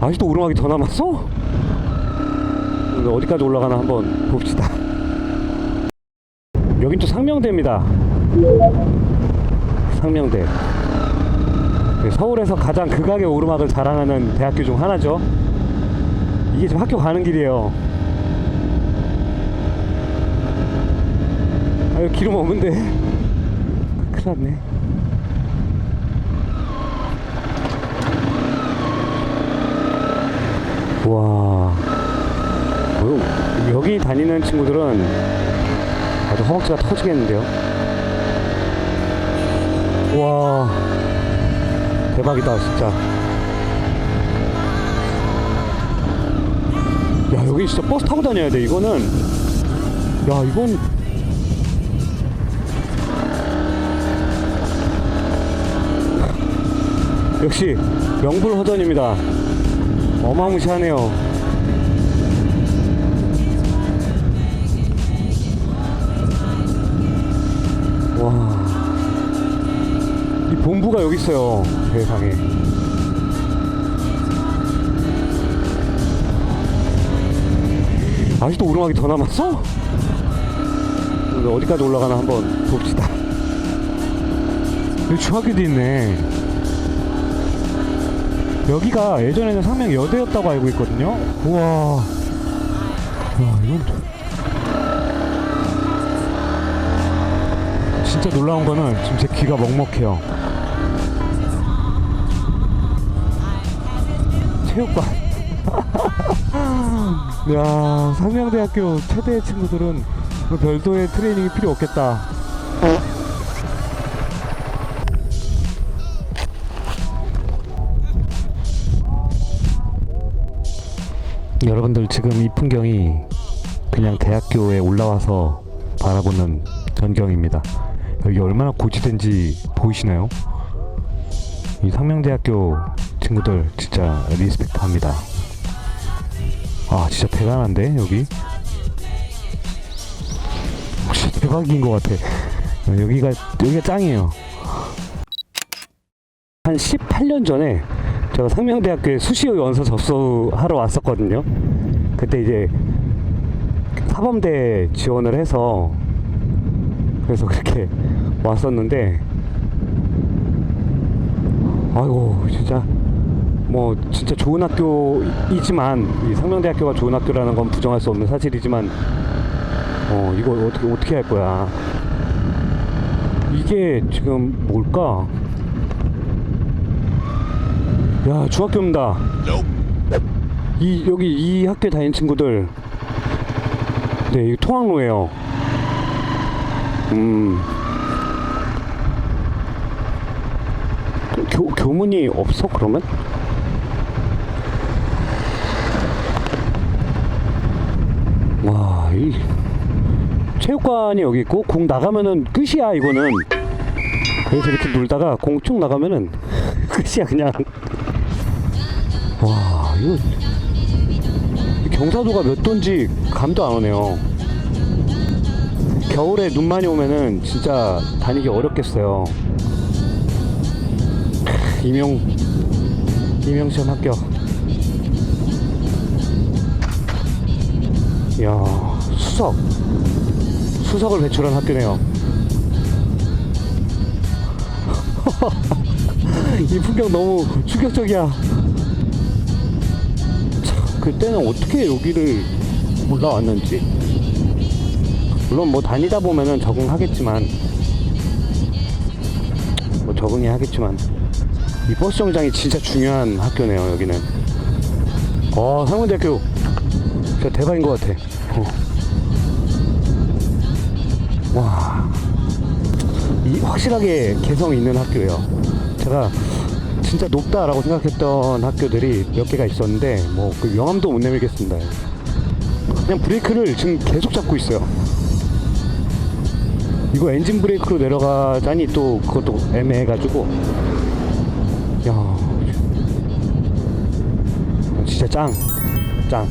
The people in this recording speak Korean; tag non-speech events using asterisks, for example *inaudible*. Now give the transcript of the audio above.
아직도 오르막이 더 남았어? 어디까지 올라가나 한번 봅시다. 여긴 또 상명대입니다. 상명대. 네, 서울에서 가장 극악의 오르막을 자랑하는 대학교 중 하나죠. 이게 지금 학교 가는 길이에요. 아유 기름 없는데 *laughs* 큰일 났네. 와. 뭐, 여기 다니는 친구들은 아주 허벅지가 터지겠는데요. 와. 대박이다, 진짜. 야, 여기 진짜 버스 타고 다녀야 돼. 이거는. 야, 이건. 역시 명불허전입니다. 어마무시하네요. 와. 이 본부가 여기 있어요. 세상에. 아직도 오르막이 더 남았어? 어디까지 올라가나 한번 봅시다. 여기 중학교도 있네. 여기가 예전에는 상명 여대였다고 알고 있거든요. 우와. 와, 이건 진짜 놀라운 거는 지금 제 귀가 먹먹해요. 체육관. *laughs* 야, 상명대학교 최대 친구들은 뭐 별도의 트레이닝이 필요 없겠다. 여러분들 지금 이 풍경이 그냥 대학교에 올라와서 바라보는 전경입니다. 여기 얼마나 고지된지 보이시나요? 이 상명대학교 친구들 진짜 리스펙트 합니다. 아 진짜 대단한데 여기? 혹시 대박인 것 같아. 여기가 여기가 짱이에요. 한 18년 전에 제가 상명대학교에 수시호 연서 접수하러 왔었거든요. 그때 이제 사범대 지원을 해서 그래서 그렇게 *laughs* 왔었는데 아이고 진짜 뭐 진짜 좋은 학교이지만 이 상명대학교가 좋은 학교라는 건 부정할 수 없는 사실이지만 어 이거 어떻게 어떻게 할 거야 이게 지금 뭘까 야 중학교입니다 이 여기 이 학교 다니는 친구들 네 이거 통학로예요 음 교, 교문이 없어 그러면? 와, 이 체육관이 여기 있고 공 나가면은 끝이야 이거는. 그래서 이렇게 놀다가 공 쭉 나가면은 *laughs* 끝이야 그냥. 와, 이거 경사도가 몇 도인지 감도 안 오네요. 겨울에 눈 많이 오면은 진짜 다니기 어렵겠어요. 임용 임용 시험 합격. 이야 수석 수석을 배출한 학교네요. *laughs* 이 풍경 너무 충격적이야. 참, 그때는 어떻게 여기를 올라왔는지. 물론 뭐 다니다 보면은 적응하겠지만 뭐 적응이 하겠지만 이 버스 정장이 진짜 중요한 학교네요 여기는 어 상문대학교 진짜 대박인 것 같아 어. 와. 이 확실하게 개성 있는 학교예요 제가 진짜 높다라고 생각했던 학교들이 몇 개가 있었는데 뭐 그 명함도 못 내밀겠습니다. 그냥 브레이크를 지금 계속 잡고 있어요. 이거 엔진 브레이크로 내려가자니 또 그것도 애매해가지고. 야 진짜 짱 짱.